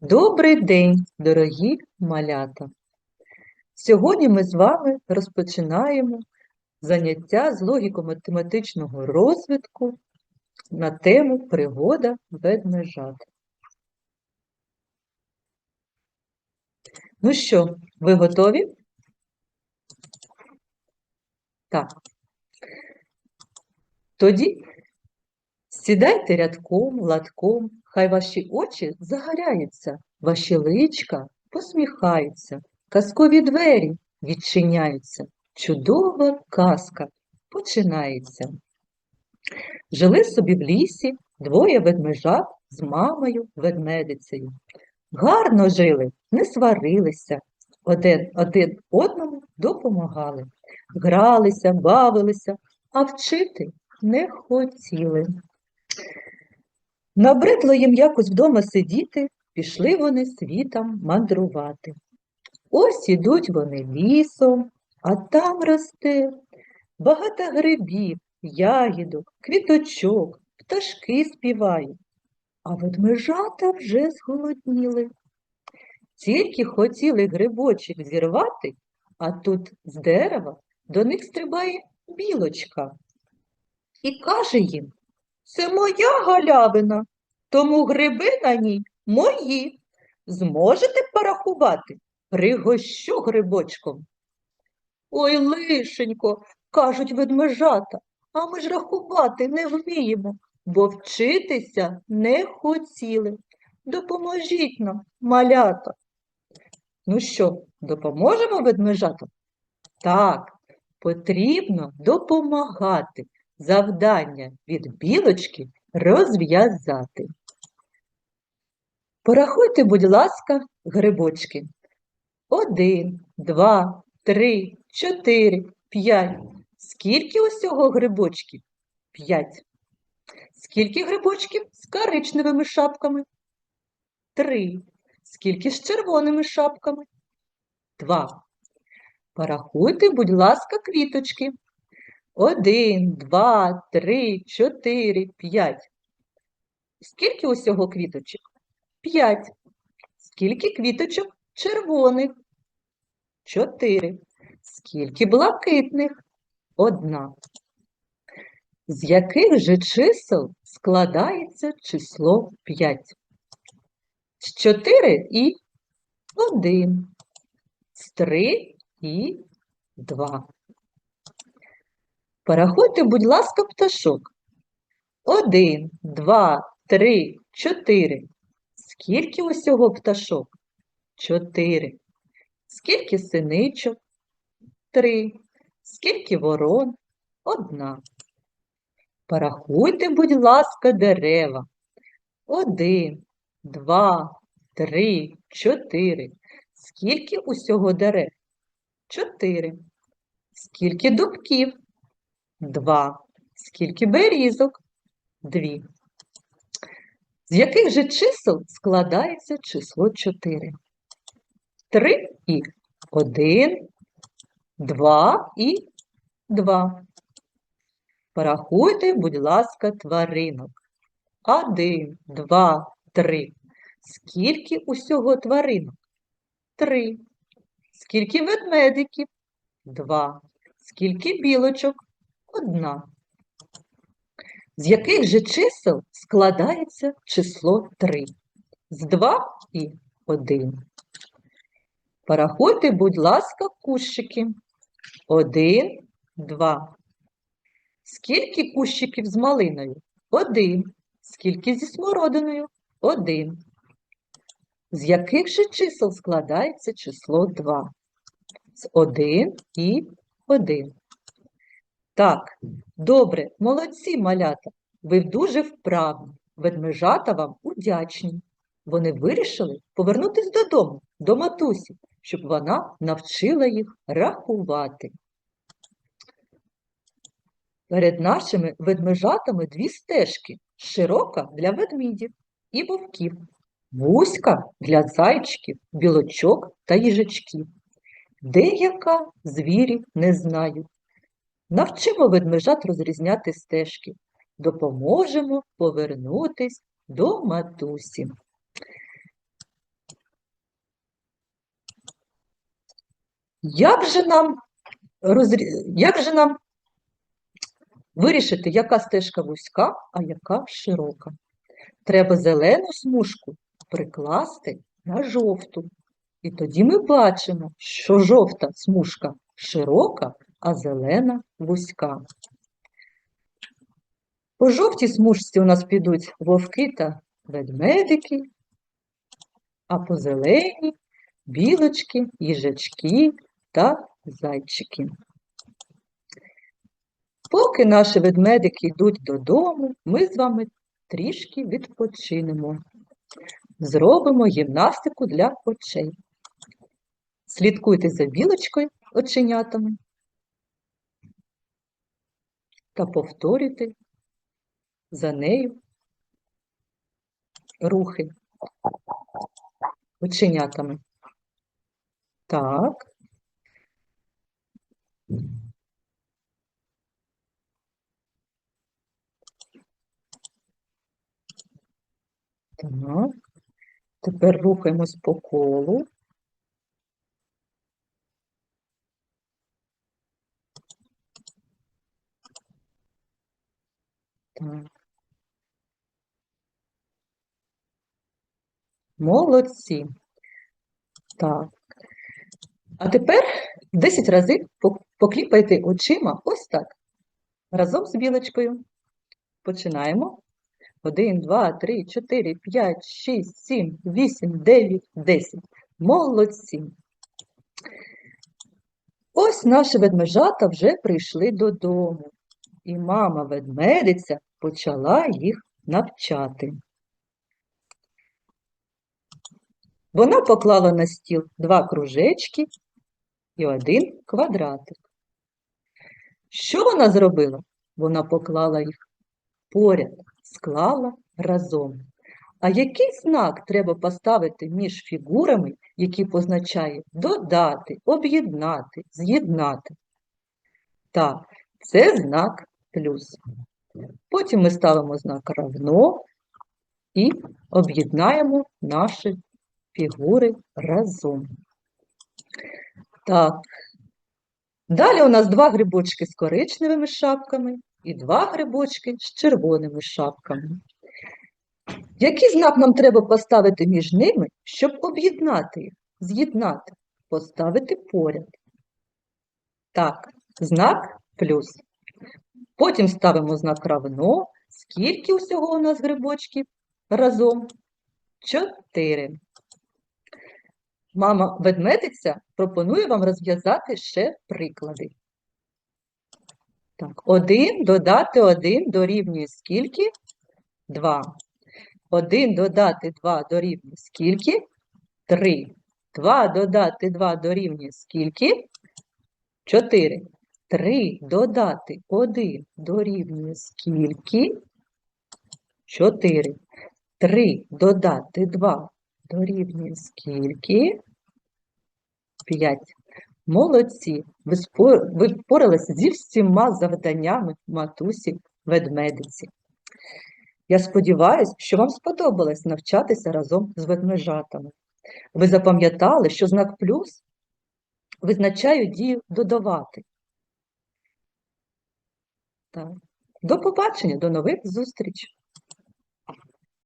Добрий день, дорогі малята! Сьогодні ми з вами розпочинаємо заняття з логіко-математичного розвитку на тему пригода ведмежат. Ну що, ви готові? Так. Тоді сідайте рядком, латком, хай ваші очі загоряються, ваші личка посміхаються, казкові двері відчиняються, чудова казка починається. Жили собі в лісі двоє ведмежат з мамою ведмедицею. Гарно жили, не сварилися, один, один одному допомагали, гралися, бавилися, а вчити не хотіли. Набридло їм якось вдома сидіти, пішли вони світом мандрувати. Ось ідуть вони лісом, а там росте багато грибів, ягідок, квіточок, пташки співають, а ведмежата вже зголодніли. Тільки хотіли грибочок зірвати, а тут з дерева до них стрибає білочка і каже їм це моя галявина, тому гриби на ній мої. Зможете порахувати? Пригощу грибочком. Ой, лишенько, кажуть ведмежата, а ми ж рахувати не вміємо, бо вчитися не хотіли. Допоможіть нам, малята. Ну що, допоможемо ведмежатам? Так, потрібно допомагати завдання від білочки розв'язати. Порахуйте, будь ласка, грибочки. Один, два, три, чотири, п'ять. Скільки усього грибочків? П'ять. Скільки грибочків з коричневими шапками? Три. Скільки з червоними шапками? Два. Порахуйте, будь ласка, квіточки. Один, два, три, чотири, п'ять. Скільки усього квіточок? П'ять. Скільки квіточок червоних? Чотири. Скільки блакитних? Одна. З яких же чисел складається число 5? З 4 і 1. З 3 і 2. Порахуйте, будь ласка, пташок. Один, два, три, чотири. Скільки усього пташок? Чотири. Скільки синичок? Три. Скільки ворон? Одна. Порахуйте, будь ласка, дерева. Один, два, три, чотири. Скільки усього дерев? Чотири. Скільки дубків? Два. Скільки берізок? Дві. З яких же чисел складається число 4? 3 і 1, 2 і 2. Порахуйте, будь ласка, тваринок. 1, 2, 3. Скільки усього тваринок? 3. Скільки ведмедиків? 2. Скільки білочок? одна. З яких же чисел складається число 3? З 2 і 1. Порахуйте, будь ласка, кущики. 1, 2. Скільки кущиків з малиною? 1. Скільки зі смородиною? 1. З яких же чисел складається число 2? З 1 і 1. Так, добре, молодці малята. Ви дуже вправні. Ведмежата вам удячні. Вони вирішили повернутися додому, до матусі, щоб вона навчила їх рахувати. Перед нашими ведмежатами дві стежки широка для ведмідів і вовків, вузька для зайчиків, білочок та їжачків. Деяка звірів не знають. Навчимо ведмежат розрізняти стежки, допоможемо повернутись до матусі. Як же нам розр... як же нам вирішити, яка стежка вузька, а яка широка? Треба зелену смужку прикласти на жовту. І тоді ми бачимо, що жовта смужка широка, а зелена вузька. По жовтій смужці у нас підуть вовки та ведмедики, а по зеленій білочки, їжачки та зайчики. Поки наші ведмедики йдуть додому, ми з вами трішки відпочинемо. Зробимо гімнастику для очей. Слідкуйте за білочкою оченятами та повторюйте за нею рухи оченятами. Так. Так. Тепер рухаємось по колу. Так. Молодці. Так. А тепер 10 разів покліпайте очима ось так. Разом з білочкою. Починаємо. 1, 2, 3, 4, 5, 6, 7, 8, 9, 10. Молодці. Ось наші ведмежата вже прийшли додому. І мама ведмедиця почала їх навчати. Вона поклала на стіл два кружечки і один квадратик. Що вона зробила? Вона поклала їх поряд, склала разом. А який знак треба поставити між фігурами, які позначає додати, об'єднати, з'єднати? Так, це знак плюс. Потім ми ставимо знак равно і об'єднаємо наші фігури разом. Так. Далі у нас два грибочки з коричневими шапками і два грибочки з червоними шапками. Який знак нам треба поставити між ними, щоб об'єднати їх, з'єднати, поставити поряд? Так, знак плюс. Потім ставимо знак равно. Скільки усього у нас грибочків разом? Чотири. Мама ведмедиця пропонує вам розв'язати ще приклади. Так, 1 додати 1 дорівнює скільки? 2. 1 додати 2 дорівнює скільки? 3. 2 додати 2 дорівнює скільки? 4. 3 додати 1 дорівнює скільки? 4. 3 додати 2 дорівнює скільки? 5. Молодці! Ви ви впоралися зі всіма завданнями матусі ведмедиці. Я сподіваюся, що вам сподобалось навчатися разом з ведмежатами. Ви запам'ятали, що знак плюс визначає дію додавати. Так. До побачення, до нових зустрічей!